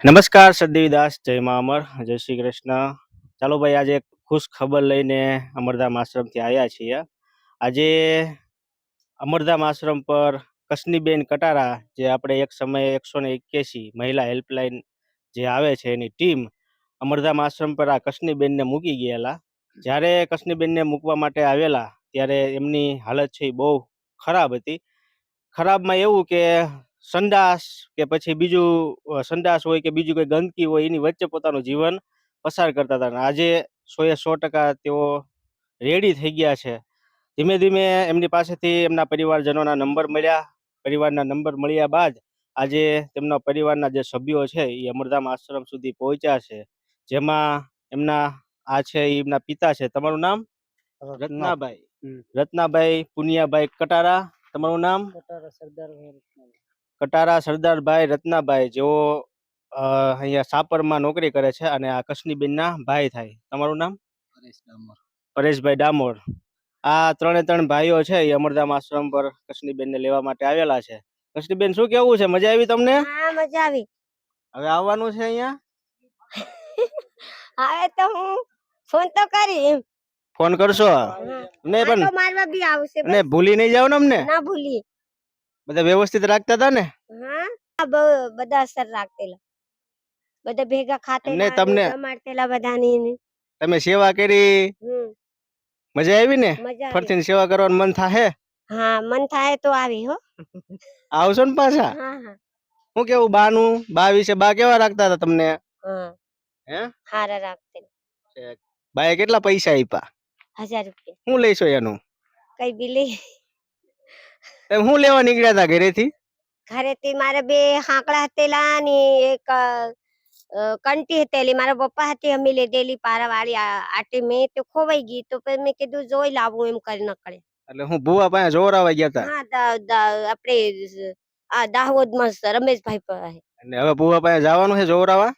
નમસ્કાર, સદેવીદાસ, જય મા અમર, જય શ્રી કૃષ્ણ. ચાલો ભાઈ, આજે ખુશ ખબર લઈને અમરધામ આશ્રમથી આવ્યા છીએ. આજે અમરધામ આશ્રમ પર કસનીબેન કટારા, જે આપણે એક સમયે એકસો ને એક્યાસી મહિલા હેલ્પલાઇન જે આવે છે એની ટીમ, અમરધામ આશ્રમ પર આ કસનીબેનને મૂકી ગયેલા. જ્યારે કસનીબેનને મૂકવા માટે આવેલા, ત્યારે એમની હાલત છે એ બહુ ખરાબ હતી. ખરાબમાં એવું કે સંડાસ કે પછી બીજું સંડાસ હોય કે બીજું કોઈ ગંદકી હોય એની વચ્ચે પોતાનું જીવન પસાર કરતા હતા. આજે સો એ સો ટકા તેઓ રેડી થઈ ગયા છે. ધીમે ધીમે એમની પાસેથી એમના પરિવારજનોના નંબર મળ્યા. પરિવારના નંબર મળ્યા બાદ આજે તેમના પરિવારના જે સભ્યો છે એ અમરધામ આશ્રમ સુધી પહોંચ્યા છે. જેમાં એમના આ છે એમના પિતા છે. તમારું નામ? રત્નાભાઈ રત્નાભાઈ પુનિયાભાઈ કટારા. તમારું નામ? કટારા સરદારભાઈ રત્નાભાઈ જેઓ અહીંયા સાપરમાં નોકરી કરે છે અને આ કસનીબેનના ભાઈ થાય. તમારું નામ? પરેશભાઈ ડામોર. આ ત્રણે ત્રણ ભાઈઓ છે એ અમરધામ આશ્રમ પર કસનીબેનને લેવા માટે આવેલા છે. કસનીબેન શું કેવું છે? મજા આવી તમને? મજા આવી. હવે આવવાનું છે અહીંયા? હવે તો હું ફોન તો કરી એમ. ફોન કરશો? નહીં પણ મારવા બી આવશે ને ભૂલી નહીં જાવ ને અમને? ના ભૂલી. બધા વ્યવસ્થિત રાખતા હતા ને? હા બધા અસર રાખતેલા બધા ભેગા ખાતે ને તમને- જમાડતેલા બધાની તમે સેવા કરી? મજા આવી ને? મજા ફરતી સેવા કરવાનું મન થાહે? હા મન થાય તો આવી હો. આવશો ને પાછા? હા હા. હું કેવું બાનું? બા વિશે બા કેવા રાખતા હતા તમને? હા. હારા રાખતે. બાએ કેટલા પૈસા આપ્યા હજાર રૂપિયા. હું લઈશો એનું? કઈ બિલી તમે શું લેવા નીકળ્યા હતા ઘરેથી? ઘરેથી મારે બે હાંકડા હતેલા ને એક કંટી હતેલી. મારા પપ્પા હતી અમે લીધેલી પારાવાળી આટી. મેં તો ખોવાઈ ગઈ તો પછી મેં કીધું જોઈ લાવું એમ કરી નકળે. એટલે હું ભૂવા પાસે જોરાવા ગયા હતા હા આપણે આ દાહોદમાં રમેશભાઈ પાસે એટલે હવે ભૂવા પાસે જવાનું છે જોરાવા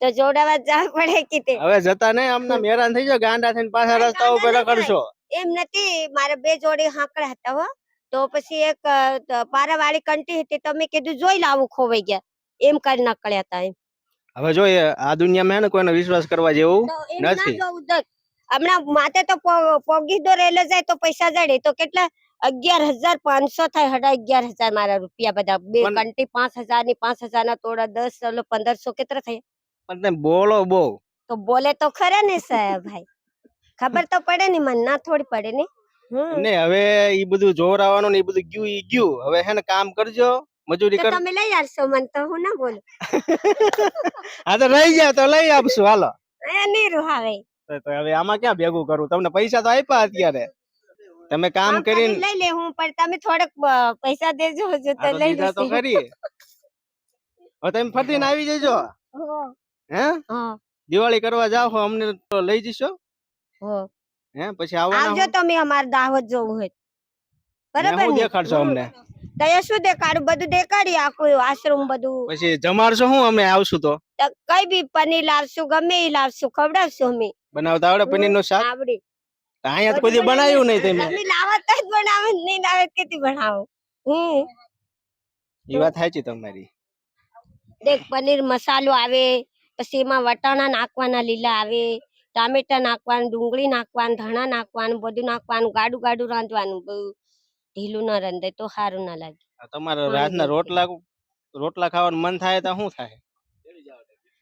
તો જોડાવા જવા પડે કે તે. હવે જતા નહીં આમના હેરાન થઈ જાવ ગાંડા થઈને પાછા રસ્તા ઉપર રખડશો. એમ નથી મારે બે જોડી હાંકડા હતા હો. તો પછી એક પારાવાળી કંટી હતી તો મેં કીધું જોઈ લાવું ખોવાઈ ગયા. એમ કરી નકળ્યા હતા એમ. હવે જો આ દુનિયામાં ને કોઈનો વિશ્વાસ કરવા જેવું નથી. હમણાં માથે તો પોગી દો રેલે જાય તો પૈસા જડે તો કેટલા? અગિયાર હજાર પાંચસો થાય હડા અગિયાર હજાર મારા રૂપિયા બધા. બે કંટી પાંચ હજારની પાંચ હજાર ના તોડા દસ પંદરસો કેટલા થાય. પણ તમે બોલો બહુ. તો બોલે તો ખરા ને સાહેબ ભાઈ. ખબર તો પડે ને મન ના થોડી પડે ને. ને હવે ઈ બધું જોવરાવાનું ને ઈ બધું ગયું ઈ ગયું. હવે હે ને કામ કરજો મજૂરી કર તમે લઈ આવશો મને તો હું ના બોલું. હા તો લઈ જાવ તો લઈ આપશું હાલો. એ નહીં રૂહાવે તો હવે આમાં ક્યાં ભેગું કરું? તમને પૈસા તો આપ્યા અત્યારે. તમે કામ કરીને લઈ લે હું પણ તમે થોડક પૈસા દેજો જો તો લઈ લઈશ તો કરી હવે તમે ફટીને આવી જજો. હે. હો, દિવાળી કરવા જાવ અમને તો લઈ જશો. હો. હે? પછી આવવાના આવજો તમે અમાર દાહોદ જોવું હોય. બરાબર હું? દેખાડશો અમને? તય શું દેખાડું? બધું દેખાડી આખું આશ્રમ બધું. પછી જમાડશો હું? અમે આવશું તો. કઈ બી પનીર લાવશું ગમે એ લાવશું ખવડાવશું અમે. બનાવતા આવડે પનીરનું શાક? આવડે. અહીંયા તો કોઈ બનાવ્યું નહીં તમે. તમે લાવત જ બનાવો નહીં લાવે કેતી બનાવો? હમ. એ વાત સાચી તમારી. દેખ પનીર મસાલો આવે પછી એમાં વટાણા નાખવાના લીલા આવે. ટામેટા નાખવાનું ડુંગળી નાખવાનું ધાણા નાખવાનું બધું નાખવાનું ગાડું ગાડું રાંધવાનું બહુ ઢીલું ના રાંધે તો સારું ના લાગે. તમારે રાતના. રોટલા રોટલા ખાવાનું મન થાય તો શું થાય?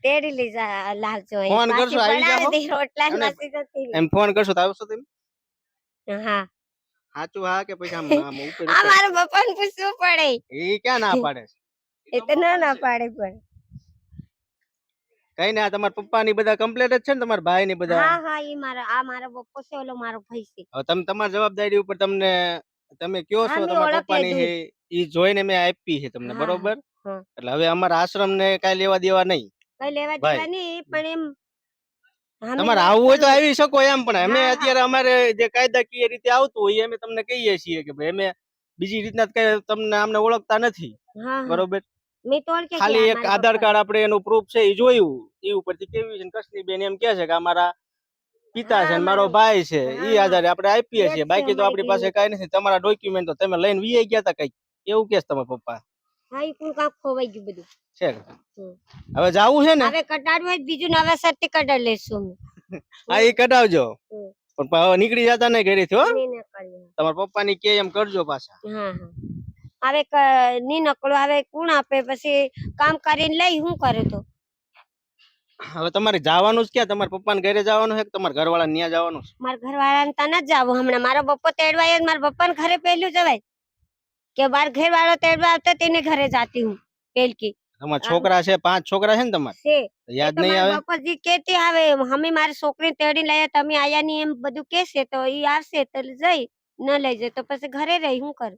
તેડી લીધા લાવજો ફોન કરશો, આવી જાવ રોટલા નથી જતી એમ ફોન કરશો તો આવશો તમે? હા. સાચું હા કે પછી આમ આમ ઉપર આ મારા પપ્પાને પૂછવું પડે. એ ક્યાં ના પાડે એ તો ના ના પાડે પણ. કઈ ના તમારા પપ્પા ની બધા કમ્પ્લેટ જ છે ને તમારા ભાઈ ની બધા? હા હા ઈ મારા આ મારો પપ્પો છે ઓલો મારો ભાઈ છે. હવે તમે તમારી જવાબદારી ઉપર તમને તમે કયો છો તમારા પપ્પા ની. ઈ જોઈને મેં આપી છે તમને બરોબર? એટલે હવે અમારા આશ્રમ ને કઈ લેવા દેવા નહીં. કઈ લેવા દેવા નહીં પણ એમ તમારે આવવું હોય તો આવી શકો એમ પણ અમે. અત્યારે અમારે જે કાયદાકીય રીતે આવતું હોય અમે તમને કહીએ છીએ કે ભાઈ અમે બીજી રીતના કઈ તમને અમને ઓળખતા નથી. બરોબર? ખાલી એક આધાર કાર્ડ આપણે એનું પ્રૂફ છે એ જોયું. એ ઉપરથી કેવી છે કસની બેન એમ કે છે કે અમારા પિતા છે ને મારો ભાઈ છે. એ આધારે આપણે આપીએ છીએ. બાકી તો આપણી પાસે કઈ નથી. તમારા ડોક્યુમેન્ટ તો તમે લઈને વી ગયા હતા કઈ એવું કે છે તમારા પપ્પા? હા ઈ પણ કાંક ખોવાઈ ગયું બધું. છે હવે જાવું છે ને? હવે કટાડવું હોય બીજું નવેસરથી કટાડી લેશું અમે. હા એ કટાવજો પણ નીકળી જતા નહીં ઘરેથી હો. ની પપ્પા ની કે એમ કરજો પાછા. હા હા. હવે ની નકળો હવે કોણ આપે? પછી કામ કરીને લઈ શું કરે તો? હવે તમારે જવાનું જ ક્યાં? તમારા પપ્પાને ઘરે જવાનું છે કે તમારા ઘરવાળા ત્યાં જવાનું છે? મારા ઘરવાળાને ત્યાં જ જવું હમણાં. મારો બપ્પો તેડવા આવ્યો મારા પપ્પાને ઘરે પહેલું જવાય કે મારા ઘરવાળો તેડવા આવતો તેને ઘરે જાતી હું પેલકી તમારા છોકરા છે? પાંચ છોકરા છે ને તમારે? યાદ નહીં આવે? બાપાજી કેતી આવે અમે મારી છોકરીને તેડી લઈએ તમે આયા ની એમ બધું કેસે તો ઈ આવશે તો જઈ ન લઈ જાય તો પછી ઘરે રહી હું કરું?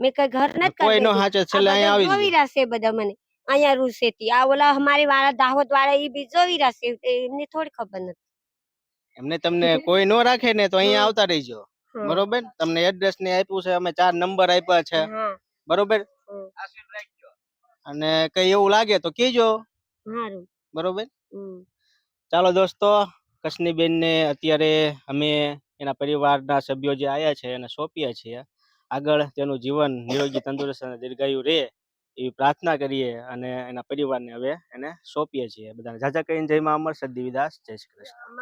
મેં કઈ ઘર નથી કોઈ નો કરી હાચે છેલ્લે અહીંયા આવી જોવી રહેશે બધા મને. અહીંયા રૂસેતી આ ઓલા અમારી વાળા દાહોદ વાળા ઈ બી જોવી રહેશે એમને થોડી ખબર નથી. એમને તમને કોઈ નો રાખે ને તો અહીંયા આવતા રહીજો. બરોબર? તમને એડ્રેસ ને આપ્યું છે અમે ચાર નંબર આપ્યા છે. બરોબર? અને કઈ એવું લાગે તો કહેજો. બરોબર. ચાલો દોસ્તો કશની બેન ને અત્યારે અમે એના પરિવારના સભ્યો જે આયા છે એને સોંપ્યા છીએ. આગળ તેનું જીવન નિરોગી, તંદુરસ્ત અને દીર્ઘાયુ રહે એવી પ્રાર્થના કરીએ અને એના પરિવારને હવે એને સોંપીએ છીએ. બધાને જાજા કરીને જય મા અમર સદી વિદાસ જય શ્રી કૃષ્ણ.